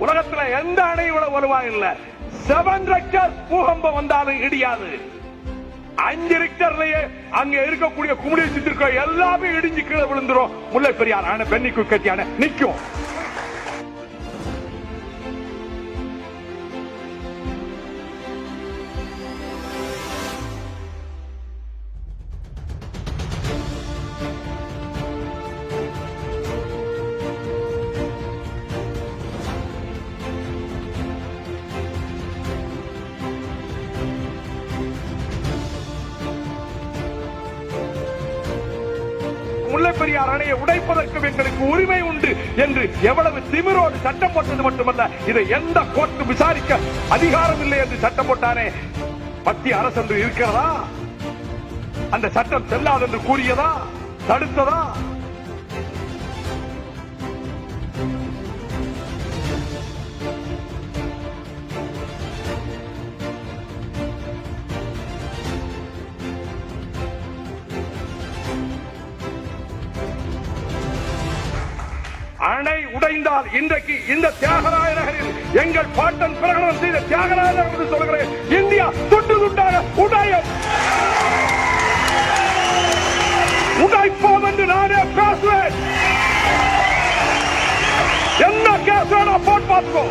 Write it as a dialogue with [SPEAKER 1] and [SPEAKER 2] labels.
[SPEAKER 1] உலகத்துல எந்த அணை இவ்வளவு வலுவா இல்ல. செவன் ரெக்டர் பூகம்பம் வந்தாலும் இடியாது. அஞ்சு ரெக்டர்லயே அங்க இருக்கக்கூடிய குமிழி சித்திருக்க எல்லாமே இடிஞ்சு கீழே விழுந்துரும். முல்லை பெரியார் ஆன பெண்ணி குக்கத்தி நிக்கும். முல்லை பெரியார் அணையை உடைப்பதற்கும் எங்களுக்கு உரிமை உண்டு என்று எவ்வளவு திமிரோடு சட்டம் போட்டது மட்டுமல்ல இதை எந்த கோர்ட்டு விசாரிக்க அதிகாரம் இல்லை என்று சட்டம் போட்டானே மத்திய அரசு என்று இருக்கிறதா? அந்த சட்டம் செல்லாது என்று கூறியதா? தடுத்ததா? அணை உடைந்தால் இன்றைக்கு இந்த தியாகராய நகரில் எங்கள் பாட்டன் பிரகடனம் செய்த தியாகராய நகர் என்று சொல்கிறேன் இந்தியா துண்டு துண்டாக உடையும் உடைப்போம் என்று நானே பேசுவேன். என்ன கேஸ் வேணா போட்டு பார்த்துக்கோ.